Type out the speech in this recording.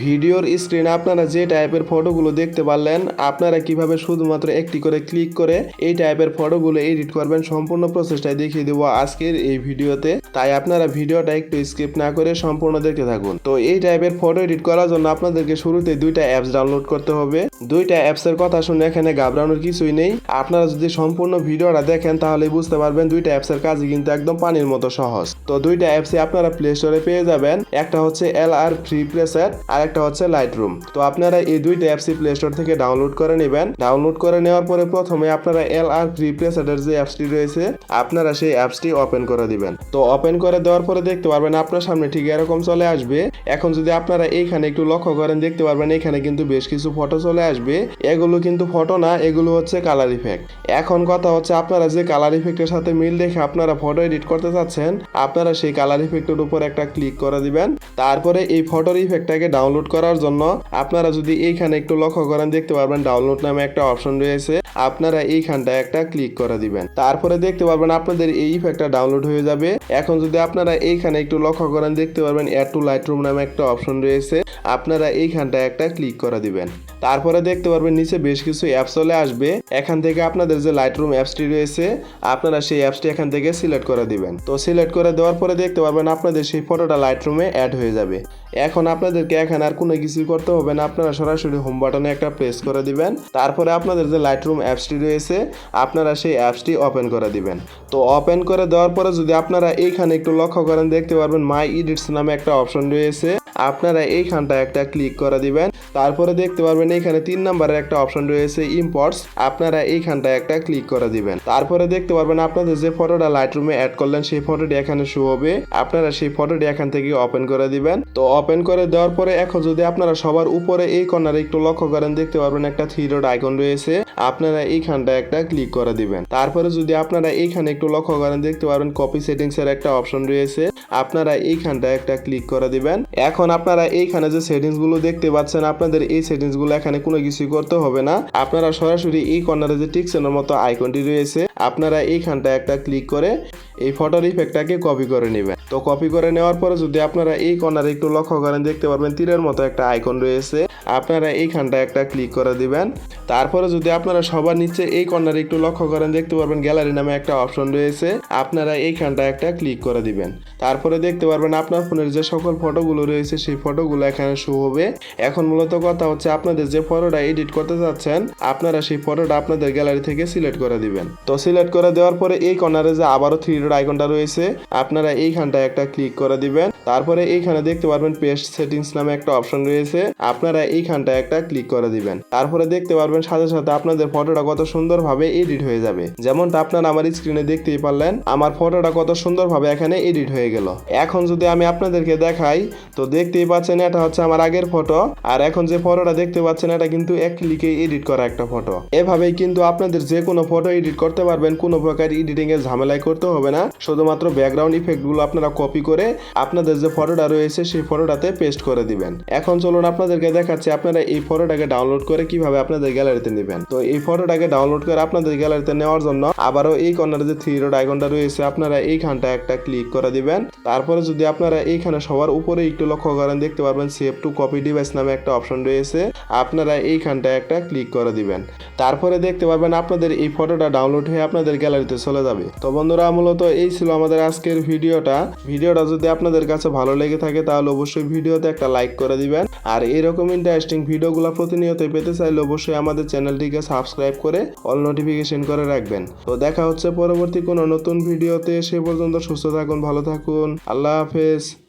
ভিডিওর স্ক্রিনে আপনারা যে টাইপের ফটোগুলো দেখতে পারলেন, আপনারা কীভাবে শুধুমাত্র একটি করে ক্লিক করে এই টাইপের ফটোগুলো এডিট করবেন সম্পূর্ণ প্রসেসটাই দেখিয়ে দেবো আজকের এই ভিডিওতে। তাই আপনারা ভিডিওটা একটু স্কিপ না করে সম্পূর্ণ দেখতে থাকুন। তো এই টাইপের ফটো এডিট করার জন্য আপনাদেরকে শুরুতে দুইটা অ্যাপস ডাউনলোড করতে হবে। দুইটা অ্যাপসের কথা শুনে এখানে ঘাবড়ানোর কিছুই নেই। আপনারা যদি সম্পূর্ণ ভিডিওটা দেখেন তাহলে বুঝতে পারবেন দুইটা অ্যাপসের কাজ কিন্তু একদম পানির মতো সহজ। তো দুইটা অ্যাপসে আপনারা প্লে স্টোরে পেয়ে যাবেন। একটা হচ্ছে এল আর ফ্রি প্লেসার আর একটা হচ্ছে লাইট রুম তো আপনারা এই দুইটা অ্যাপসই প্লে স্টোর থেকে ডাউনলোড করে নেবেন। ডাউনলোড করে নেওয়ার পরে প্রথমে আপনারা এল আর ফ্রি প্লেসারের যে অ্যাপসটি রয়েছে, আপনারা সেই অ্যাপসটি ওপেন করে দিবেন। তো ওপেন করে দেওয়ার পরে দেখতে পারবেন আপনার সামনে ঠিক এরকম চলে আসবে। এখন যদি আপনারা এইখানে একটু লক্ষ্য করেন, দেখতে পারবেন এখানে কিন্তু বেশ কিছু ফটো চলে আসবে, এগুলো কিন্তু ফটো না, এগুলো হচ্ছে কালার ইফেক্ট এখন কথা হচ্ছে আপনারা যে কালার ইফেক্টের সাথে মিল দেখে আপনারা ফটো এডিট করতে চাচ্ছেন, আপনারা সেই কালার ইফেক্টের উপর একটা ক্লিক করে দিবেন। তারপরে এই ফটোর ইফেক্টটাকে ডাউনলোড করার জন্য আপনারা যদি এইখানে একটু লক্ষ্য করেন, দেখতে পারবেন ডাউনলোড নামে একটা অপশন রয়েছে। আপনারা এইখানটা একটা ক্লিক করে দিবেন। তারপরে দেখতে পারবেন আপনাদের এই ইফেক্টটা ডাউনলোড হয়ে যাবে। এখন যদি আপনারা এইখানে একটু লক্ষ্য করেন, দেখতে পারবেন অ্যাড টু লাইট রুম নামে একটা অপশন রয়েছে। আপনারা এইখানটা একটা ক্লিক করে দিবেন। তারপরে দেখতে পারবেন নিচে বেশ কিছু অ্যাপস চলে আসবে। এখান থেকে আপনাদের যে লাইট রুম অ্যাপসটি রয়েছে, আপনারা সেই অ্যাপসটি এখান থেকে সিলেক্ট করে দিবেন। তো সিলেক্ট করে দেওয়ার পরে দেখতে পারবেন আপনাদের সেই ফটোটা লাইট রুমে অ্যাড হয়ে যাবে। এখন আপনাদেরকে এখানে আর কোনো কিছু করতে হবে না। আপনারা সরাসরি হোম বাটনে একটা প্রেস করে দিবেন। তারপরে আপনাদের যে লাইট রুম অ্যাপসটি রয়েছে, আপনারা সেই অ্যাপসটি ওপেন করে দিবেন। তো ওপেন করে দেওয়ার পরে যদি আপনারা এইখানে একটু লক্ষ্য করেন, দেখতে পারবেন মাই ইডিটস নামে একটা অপশন রয়েছে। আপনারা এইখানটা একটা ক্লিক করে দিবেন। তারপরে দেখতে পারবেন এইখানে তিন নম্বরের একটা অপশন রয়েছে ইম্পোর্টস আপনারা এইখানটা একটা ক্লিক করে দিবেন। তারপরে দেখতে পারবেন আপনাদের যে ফটোটা লাইট রুমে অ্যাড করলেন, সেই ফটোটি এখানে শো হবে। আপনারা সেই ফটোটি এখান থেকে ওপেন করে দিবেন। তো ওপেন করে দেওয়ার পরে এখন যদি আপনারা সবার উপরে এই কর্নারে একটু লক্ষ্য করেন, দেখতে পারবেন একটা থ্রি ডট আইকন রয়েছে। আপনারা এইখানটা একটা ক্লিক করে দিবেন। তারপরে যদি আপনারা এইখানে একটু লক্ষ্য করেন, দেখতে পারবেন কপি সেটিংস এর একটা অপশন রয়েছে। আপনারা এইখানটা একটা ক্লিক করে দিবেন। এখন আপনারা এইখানে যে সেটিংসগুলো দেখতে পাচ্ছেন, আপনাদের এই সেটিংসগুলো এখানে কোনো কিছুই করতে হবে না। আপনারা সরাসরি এই কর্নারে যে টিকসেনের মতো আইকনটি রয়েছে, আপনারা এইখানটা একটা ক্লিক করে এই ফটোর ইফেক্টটাকে কপি করে নেবেন। তো কপি করে নেওয়ার পরে যদি আপনারা এই কর্নারে একটু লক্ষ্য করেন, দেখতে পারবেন তীরের মতো একটা আইকন রয়েছে। আপনারা এইখানটা একটা ক্লিক করে দিবেন। তারপরে যদি আপনারা সবার নিচে এই কর্নারে একটু লক্ষ্য করেন, দেখতে পারবেন গ্যালারি নামে একটা অপশন রয়েছে। আপনারা এইখানটা একটা ক্লিক করে দিবেন। তারপরে দেখতে পারবেন আপনার ফোনের যে সকল ফটোগুলো রয়েছে সেই ফটোগুলো এখানে শো হবে। এখন মূলত কথা হচ্ছে, আপনাদের যে ফটোটা এডিট করতে চাচ্ছেন, আপনারা সেই ফটোটা আপনাদের গ্যালারি থেকে সিলেক্ট করে দিবেন। তো সিলেক্ট করে দেওয়ার পরে এই কর্নারে যে আবারও থ্রি ডট আইকনটা রয়েছে, আপনারা এইখানটা একটা ক্লিক করে দিবেন। তারপরে এইখানে দেখতে পারবেন পেস্ট সেটিংস নামে একটা অপশন রয়েছে, আপনারা এইখানটা একটা ক্লিক করে দিবেন। তারপরে দেখতে পারবেন সাথে সাথে আপনাদের ফটোটা কত সুন্দরভাবে এডিট হয়ে যাবে। যেমনটা আপনারা আমার স্ক্রিনে দেখতেই পারলেন, আমার ফটোটা কত সুন্দরভাবে এখানে এডিট হয়ে গেল। এখন যদি আমি আপনাদেরকে দেখাই, তো দেখতেই পাচ্ছেন, এটা হচ্ছে আমার আগের ফটো। আর এখন যে ফটোটা দেখতে পাচ্ছেন, এটা কিন্তু এক ক্লিকে এডিট করা একটা ফটো। এভাবেই কিন্তু আপনাদের যে কোনো ফটো এডিট করতে পারবেন, কোনো প্রকার এডিটিং এর ঝামেলাই করতে হবে না। শুধুমাত্র ব্যাকগ্রাউন্ড ইফেক্টগুলো আপনারা কপি করে আপনাদের যে ফটোটা রয়েছে, সেই ফটোটাতে পেস্ট করে দিবেন। এখন চলুন আপনাদেরকে দেখাচ্ছি, আপনারা এই ফটোটাকে ডাউনলোড করে কীভাবে আপনাদের গ্যালারিতে নেবেন। তো এই ফটোটাকে ডাউনলোড করে আপনাদের গ্যালারিতে নেওয়ার জন্য আবারও এই কর্নারে যে থ্রি ডট আইকনটা রয়েছে, আপনারা এইখানটা একটা ক্লিক করে দিবেন। তারপরে যদি আপনারা এইখানে সবার উপরে একটু লক্ষ্য করেন দেখতে পারবেন সেভ টু কপি ডিভাইস নামে একটা অপশন রয়েছে। আপনারা এইখানটা একটা ক্লিক করে দিবেন। তারপরে দেখতে পারবেন আপনাদের এই ফটোটা ডাউনলোড হয়ে আপনাদের গ্যালারিতে চলে যাবে। তো বন্ধুরা, মূলত এই ছিল আমাদের আজকের ভিডিওটা। ভিডিওটা যদি আপনাদের কাছে ভালো লেগে থাকে, তাহলে অবশ্যই ভিডিওতে একটা লাইক করে দিবেন। আর এরকম ইন্টারেস্টিং ভিডিওগুলো প্রতিনিয়ত পেতে চাইলে অবশ্যই আমাদের চ্যানেলটিকে সাবস্ক্রাইব করে অল নোটিফিকেশন করে রাখবেন। তো দেখা হচ্ছে পরবর্তী কোনো নতুন ভিডিওতে। সে পর্যন্ত সুস্থ থাকুন, ভালো থাকুন। আল্লাহ হাফেজ।